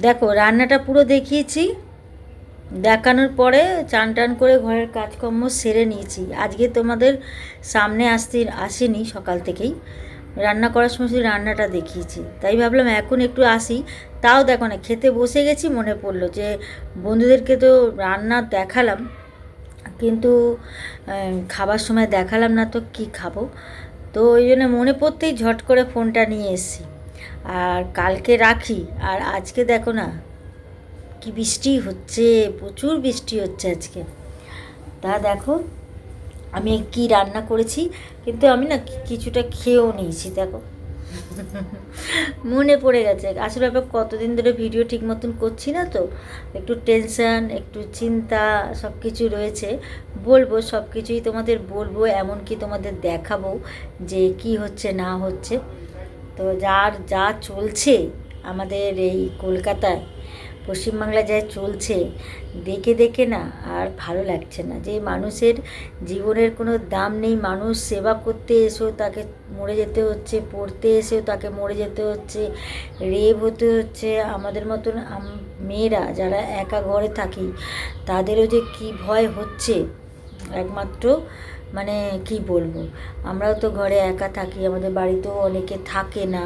দেখো, রান্নাটা পুরো দেখিয়েছি। দেখানোর পরে চান টান করে ঘরের কাজকর্ম সেরে নিয়েছি। আজকে তোমাদের সামনে আসতে, আসেনি সকাল থেকেই। রান্না করার সময় শুধু রান্নাটা দেখিয়েছি। তাই ভাবলাম এখন একটু আসি। তাও দেখো না, খেতে বসে গেছি, মনে পড়ল যে বন্ধুদেরকে তো রান্না দেখালাম, কিন্তু খাবার সময় দেখালাম না তো কি খাব? তো ওই জন্য মনে পড়তেই ঝট করে ফোনটা নিয়ে এসেছি। আর কালকে রাখি, আর আজকে দেখো না, কি বৃষ্টি হচ্ছে, প্রচুর বৃষ্টি হচ্ছে আজকে। তা দেখো, আমি কি রান্না করেছি, কিন্তু আমি না কিছুটা খেয়েও নিয়েছি, দেখো। মনে পড়ে গেছে। আসলে ব্যাপার কতদিন ধরে ভিডিও ঠিক মতন করছি না তো, একটু টেনশন, একটু চিন্তা সব কিছু রয়েছে। বলব সব কিছুই তোমাদের বলব, এমনকি তোমাদের দেখাবো যে কি হচ্ছে, না হচ্ছে। তো যার যা চলছে আমাদের এই কলকাতায় পশ্চিমবাংলা যা চলছে, দেখে দেখে না আর ভালো লাগছে না। যে মানুষের জীবনের কোনো দাম নেই, মানুষ সেবা করতে এসেও তাকে মরে যেতে হচ্ছে, পড়তে এসেও তাকে মরে যেতে হচ্ছে, রেপ হতে হচ্ছে। আমাদের মতন মেয়েরা যারা একা ঘরে থাকি, তাদেরও যে কি ভয় হচ্ছে, একমাত্র মানে কি বলব? আমরাও তো ঘরে একা থাকি, আমাদের বাড়িতেও অনেকে থাকে না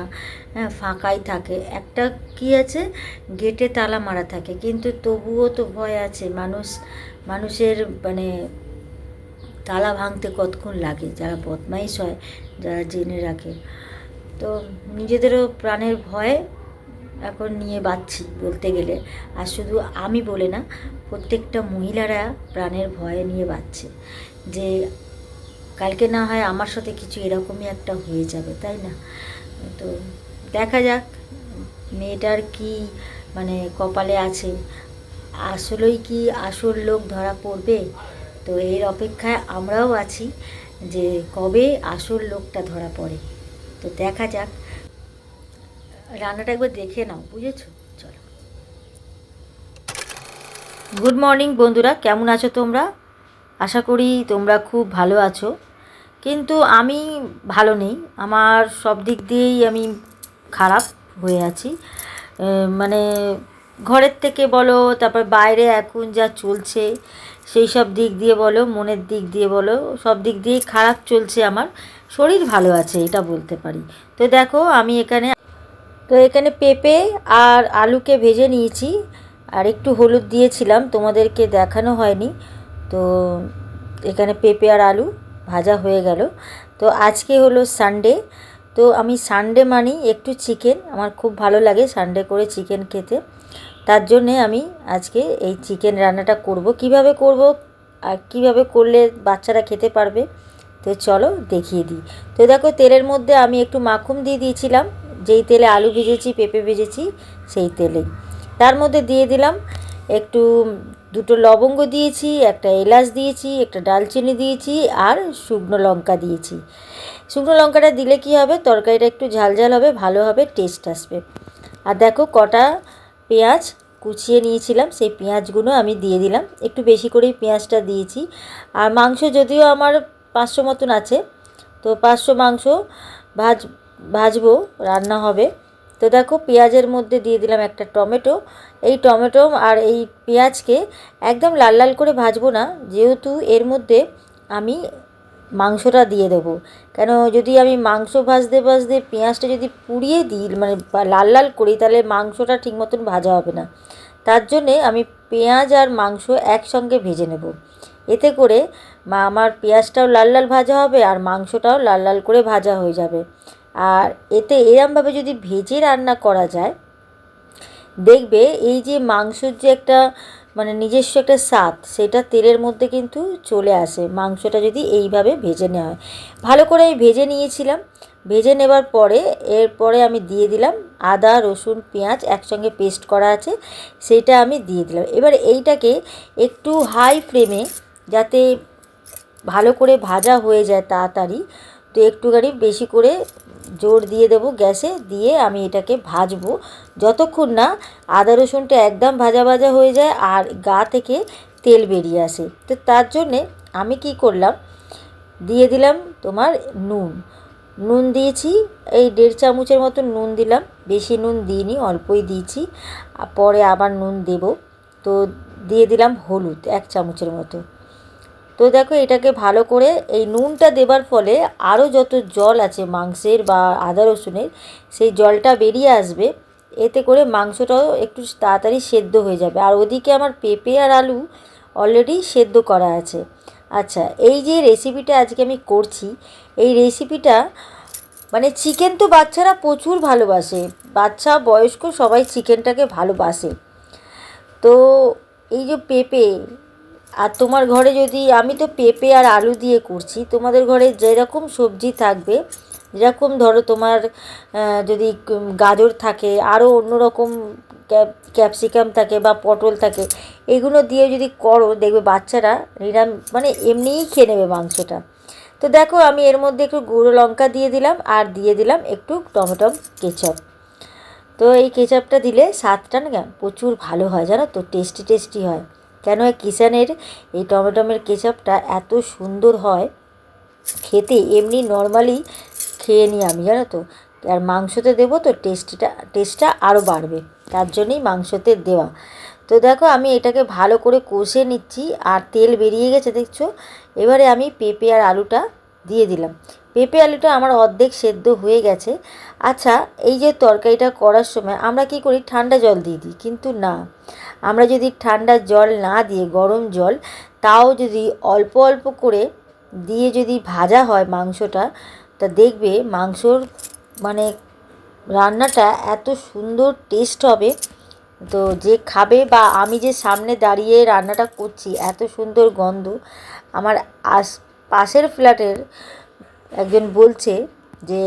হ্যাঁ ফাঁকাই থাকে। একটা কি আছে? গেটে তালা মারা থাকে, কিন্তু তবুও তো ভয় আছে। মানুষ, মানুষের মানে তালা ভাঙতে কতক্ষণ লাগে? যারা বদমাইশ হয়, যারা জেনে রাখে। তো নিজেদেরও প্রাণের ভয় এখন নিয়ে বাঁচছি বলতে গেলে। আর শুধু আমি বলে না, প্রত্যেকটা মহিলারা প্রাণের ভয় নিয়ে বাঁচছে। যে কালকে না হয় আমার সাথে কিছু এরকমই একটা হয়ে যাবে, তাই না? তো দেখা যাক, মেয়েটার কি মানে কপালে আছে। আসলেই কি আসল লোক ধরা পড়বে? তো এর অপেক্ষায় আমরাও আছি যে কবে আসল লোকটা ধরা পড়ে। তো দেখা যাক। রান্নাটা একবার দেখে নাও, বুঝেছ? চলো। গুড মর্নিং বন্ধুরা, কেমন আছো তোমরা? আশা করি তোমরা খুব ভালো আছো। কিন্তু আমি ভালো নেই। আমার সব দিক দিয়েই আমি খারাপ হয়ে আছি। মানে ঘরের থেকে বলো, তারপর বাইরে এখন যা চলছে, সেই সব দিক দিয়ে বলো, মনের দিক দিয়ে বলো, সব দিক দিয়েই খারাপ চলছে আমার। শরীর ভালো আছে, এটা বলতে পারি। তো দেখো, আমি এখানে, তো এখানে পেঁপে আর আলুকে ভেজে নিয়েছি। আর একটু হলুদ দিয়েছিলাম, তোমাদেরকে দেখানো হয়নি। তো এখানে পেঁপে আর আলু। ভাজা হয়ে গেল। তো আজকে হলো সানডে তো আমি সানডে মানি একটু চিকেন আমার খুব ভালো লাগে সানডে করে চিকেন খেতে। তার জন্যে আমি আজকে এই চিকেন রান্নাটা করব। কীভাবে করব আর কীভাবে করলে বাচ্চারা খেতে পারবে? তো চলো দেখিয়ে দিই। তো দেখো তেলের মধ্যে আমি একটু মাখন দিয়ে দিয়েছিলাম। যেই তেলে আলু ভেজেছি, পেঁপে ভেজেছি, সেই তেলেই। তার মধ্যে দিয়ে দিলাম একটু দুটো লবঙ্গ দিয়েছি, একটা এলাচ দিয়েছি, একটা ডালচিনি দিয়েছি আর শুকনো লঙ্কা দিয়েছি। শুকনো লঙ্কাটা দিলে কি হবে? তরকারিটা একটু ঝাল ঝাল হবে, ভালো হবে টেস্ট আসবে। আর দেখো কটা পেঁয়াজ কুচিয়ে নিয়েছিলাম, সেই পেঁয়াজগুলো আমি দিয়ে দিলাম। একটু বেশি করেই পেঁয়াজটা দিয়েছি। আর মাংস যদিও আমার পাঁচশো মতন আছে, তো পাঁচশো মাংস ভাজ, ভাজবো, রান্না হবে। তো দেখো পেঁয়াজের মধ্যে দিয়ে দিলাম একটা টমেটো। এই টমেটো আর এই পেঁয়াজকে একদম লাল লাল করে ভাজবো না, যেহেতু এর মধ্যে আমি মাংসটা দিয়ে দেবো। কেন যদি আমি মাংস ভাজতে ভাজতে পেঁয়াজটা যদি পুড়িয়ে দিই মানে লাল লাল করি, তাহলে মাংসটা ঠিক মতন ভাজা হবে না। তার জন্যে আমি পেঁয়াজ আর মাংস একসঙ্গে ভেজে নেব। এতে করে মা, আমার পেঁয়াজটাও লাল লাল ভাজা হবে আর মাংসটাও লাল লাল করে ভাজা হয়ে যাবে। আর এতে এরমভাবে যদি ভেজে রান্না করা যায়, দেখবে এই যে মাংসর যে একটা মানে নিজস্ব একটা স্বাদ, সেটা তেলের মধ্যে কিন্তু চলে আসে। মাংসটা যদি এইভাবে ভেজে নেওয়া হয়। ভালো করে আমি ভেজে নিয়েছিলাম। ভেজে নেবার পরে, এরপরে আমি দিয়ে দিলাম আদা, রসুন, পেঁয়াজ একসঙ্গে পেস্ট করা আছে সেইটা আমি দিয়ে দিলাম। এবার এইটাকে একটু হাই ফ্লেমে যাতে ভালো করে ভাজা হয়ে যায় তাড়াতাড়ি তো একটুখানি বেশি করে জোর দিয়ে দেবো গ্যাসে, দিয়ে আমি এটাকে ভাজবো। যতক্ষণ না আদা রসুনটা একদম ভাজা ভাজা হয়ে যায় আর গা থেকে তেল বেরিয়ে আসে। তো তার জন্যে আমি কি করলাম, দিয়ে দিলাম তোমার নুন। নুন দিয়েছি, এই দেড় চামচের মতো নুন দিলাম। বেশি নুন দিইনি, অল্পই দিয়েছি। পরে আবার নুন দেব। তো দিয়ে দিলাম হলুদ, এক চামচের মতো। তো দেখো এটাকে ভালো করে এই নুনটা দেবার ফলে আরও যত জল আছে মাংসের বা আদা রসুনের, সেই জলটা বেরিয়ে আসবে। এতে করে মাংসটাও একটু তাড়াতাড়ি সেদ্ধ হয়ে যাবে। আর ওদিকে আমার পেঁপে আর আলু অলরেডি সেদ্ধ করা আছে। আচ্ছা এই যে রেসিপিটা আজকে আমি করছি, এই রেসিপিটা মানে চিকেন তো বাচ্চারা প্রচুর ভালোবাসে। বাচ্চা, বয়স্ক সবাই চিকেনটাকে ভালোবাসে। তো এই যে পেঁপে আর তোমার ঘরে যদি, আমি তো পেঁপে আর আলু দিয়ে করছি, তোমাদের ঘরে যেরকম সবজি থাকবে, যেরকম ধরো তোমার যদি গাজর থাকে আরও অন্য রকম ক্যাপসিকাম থাকে বা পটল থাকে, এগুলো দিয়ে যদি করো, দেখবে বাচ্চারা নিরাম মানে এমনিই খেয়ে নেবে মাংসটা। তো দেখো, আমি এর মধ্যে একটু গুঁড়ো লঙ্কা দিয়ে দিলাম, আর দিয়ে দিলাম একটু টমেটো কেচাপ। তো এই কেচাপটা দিলে স্বাদটা না প্রচুর ভালো হয়, জানো তো? টেস্টি টেস্টি হয়। কেন কিষানের এই টমেটোমের কেচাপটা এত সুন্দর হয়? খেতে এমনি নর্মালি খেয়ে নিই আমি, জানো তো? আর মাংসতে দেবো তো টেস্টটা টেস্টটা আরও বাড়বে। তার জন্যই মাংসতে দেওয়া। তো দেখো, আমি এটাকে ভালো করে কষে নিচ্ছি আর তেল বেরিয়ে গেছে, দেখছ? এবারে আমি পেঁপে আর আলুটা দিয়ে দিলাম। পেঁপে আলুটা আমার অর্ধেক সেদ্ধ হয়ে গেছে। আচ্ছা এই যে তরকারিটা করার সময় আমরা কি করি? ঠান্ডা জল দিয়ে দিই। কিন্তু না, আমরা যদি ঠান্ডা জল না দিয়ে, গরম জল, তাও যদি অল্প অল্প করে দিয়ে যদি ভাজা হয় মাংসটা, তা দেখবে মাংসর মানে রান্নাটা এত সুন্দর টেস্ট হবে। তো যে খাবে বা আমি যে সামনে দাঁড়িয়ে রান্নাটা করছি, এত সুন্দর গন্ধ। আমার আস, পাশের ফ্ল্যাটের একজন বলছে যে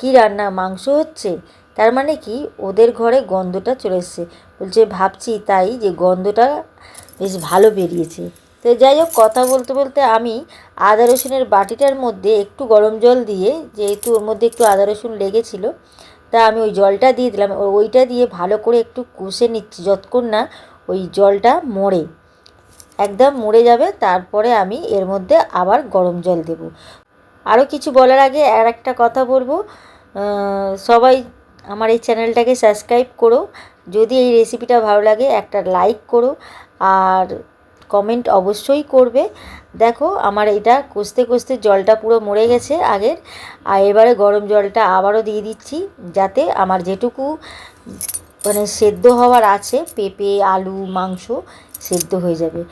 কি রান্না, মাংস হচ্ছে? তার মানে কি, ওদের ঘরে গন্ধটা চলে এসছে। বলছে, ভাবছি তাই যে গন্ধটা বেশ ভালো বেরিয়েছে। তো যাই হোক, কথা বলতে বলতে আমি আদা রসুনের বাটিটার মধ্যে একটু গরম জল দিয়ে, যেহেতু ওর মধ্যে একটু আদা রসুন লেগেছিলো, তা আমি ওই জলটা দিয়ে দিলাম। ওইটা দিয়ে ভালো করে একটু কষে নিচ্ছি, যতক্ষণ না ওই জলটা মরে। একদম মরে যাবে, তারপরে আমি এর মধ্যে আবার গরম জল দেব। আরও কিছু বলার আগে আর একটা কথা বলব। সবাই আমার এই চ্যানেলটাকে সাবস্ক্রাইব করো। যদি এই রেসিপিটা ভালো লাগে, একটা লাইক করো আর কমেন্ট অবশ্যই করবে। দেখো, আমার এটা কষতে কষতে জলটা পুরো মরে গেছে আগের। আর এবারে গরম জলটা আবারও দিয়ে দিচ্ছি যাতে আমার যেটুকু মানে সেদ্ধ হওয়ার আছে, পেঁপে, আলু, মাংস সেদ্ধ হয়ে যাবে।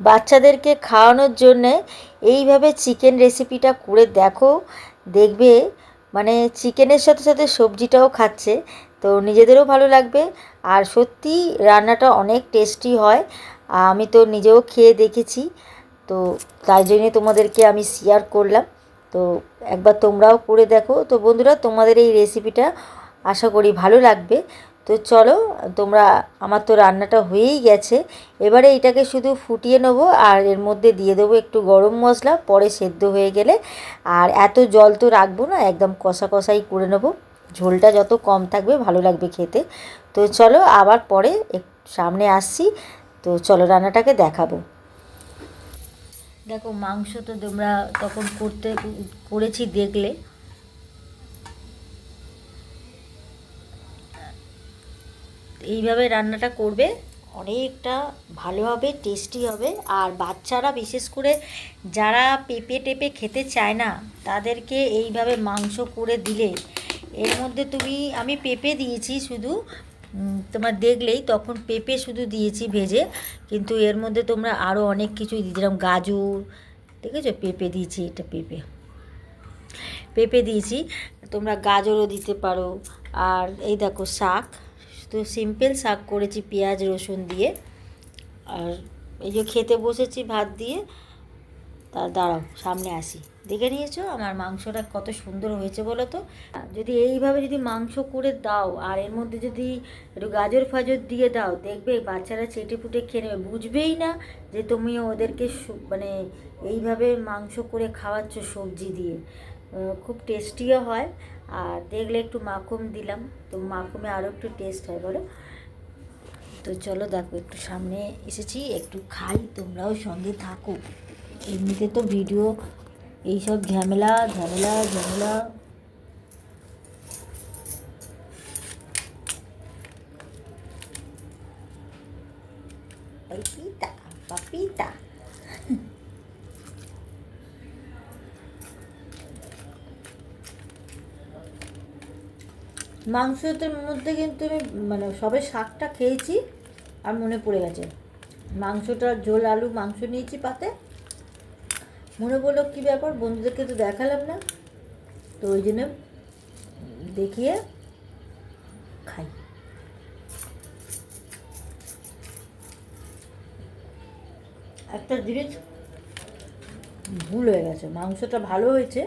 বাচ্চাদেরকে খাওয়ানোর জন্যে এইভাবে চিকেন রেসিপিটা করে দেখো, দেখবে মানে চিকেনের সাথে সাথে সবজিটাও খাচ্ছে, তো নিজেদেরও ভালো লাগবে। আর সত্যি রান্নাটা অনেক টেস্টি হয়, আমি তো নিজেও খেয়ে দেখেছি, তো তাই জন্যে তোমাদেরকে আমি শেয়ার করলাম। তো একবার তোমরাও করে দেখো। তো বন্ধুরা, তোমাদের এই রেসিপিটা আশা করি ভালো লাগবে। তো চলো, তোমরা, আমার তো রান্নাটা হয়েই গেছে। এবারে এটাকে শুধু ফুটিয়ে নেব আর এর মধ্যে দিয়ে দেবো একটু গরম মশলা, পরে সেদ্ধ হয়ে গেলে। আর এত জল তো রাখব না, একদম কষা কষাই করে নেব। ঝোলটা যত কম থাকবে, ভালো লাগবে খেতে। তো চলো, আবার পরে সামনে আসছি। তো চলো, রান্নাটাকে দেখাবো। দেখো, মাংস তো তোমরা তখন করতে, করেছি দেখলে। এইভাবে রান্নাটা করবে। অনেকটা ভালো হবে টেস্টি হবে। আর বাচ্চারা বিশেষ করে যারা পেঁপে টেপে খেতে চায় না, তাদেরকে এইভাবে মাংস করে দিলে, এর মধ্যে তুমি, আমি পেঁপে দিয়েছি শুধু তোমার দেখলেই তখন পেঁপে শুধু দিয়েছি ভেজে, কিন্তু এর মধ্যে তোমরা আরও অনেক কিছুই দিয়েছিলাম গাজর দেখেছ পেঁপে দিয়েছি, এটা পেঁপে। পেঁপে দিয়েছি, তোমরা গাজরও দিতে পারো। আর এই দেখো শাক। তো সিম্পল শাক করেছি পেঁয়াজ, রসুন দিয়ে। আর এই যে খেতে বসেছি ভাত দিয়ে, তা দাঁড়াও, সামনে আসি। দেখে নিয়েছো আমার মাংসটা কত সুন্দর হয়েছে বলো তো? যদি এইভাবে যদি মাংস করে দাও, আর এর মধ্যে যদি একটু গাজর ফাজর দিয়ে দাও, দেখবে বাচ্চারা চেটে ফুটে খেয়ে নেবে। বুঝবেই না যে তুমি ওদেরকে মানে এইভাবে মাংস করে খাওয়াচ্ছ সবজি দিয়ে। খুব টেস্টিও হয়। আর দেখলে একটু মাখুম দিলাম, তো মাখুমে আরও একটু টেস্ট হয়, বলো? তো চলো দেখো, একটু সামনে এসেছি, একটু খাই, তোমরাও সঙ্গে থাকো। এমনিতে তো ভিডিও এইসব ঝামেলা ঝামেলা ঝামেলা। পাপিতা। পিতা মাংসটার মধ্যে কিন্তু আমি মানে সবে শাকটা খেয়েছি আর মনে পড়ে গেছে। মাংসটা, ঝোল, আলু, মাংস নিয়েছি পাতে। মনে পড়ল কী ব্যাপার, বন্ধুদেরকে তো দেখালাম না। তো ওই জন্য দেখিয়ে খাই। একটা জিনিস ভুল হয়ে গেছে, মাংসটা ভালো হয়েছে,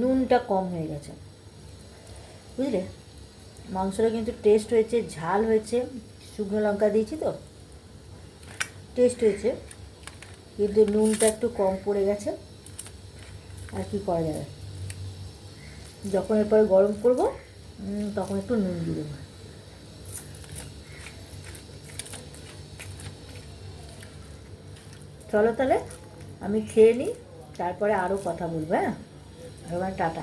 নুনটা কম হয়ে গেছে। বুঝলে? মাংসটা কিন্তু টেস্ট হয়েছে, ঝাল হয়েছে। শুকনো লঙ্কা দিয়েছি তো? টেস্ট হয়েছে। কিন্তু নুনটা একটু কম পড়ে গেছে। আর কি করা যাবে? যখন এরপরে গরম করব তখন একটু নুন দিয়ে দেবো। চলো তাহলে, আমি খেয়ে নিই, তারপরে আরও কথা বলব হ্যাঁ? এবার টাটা।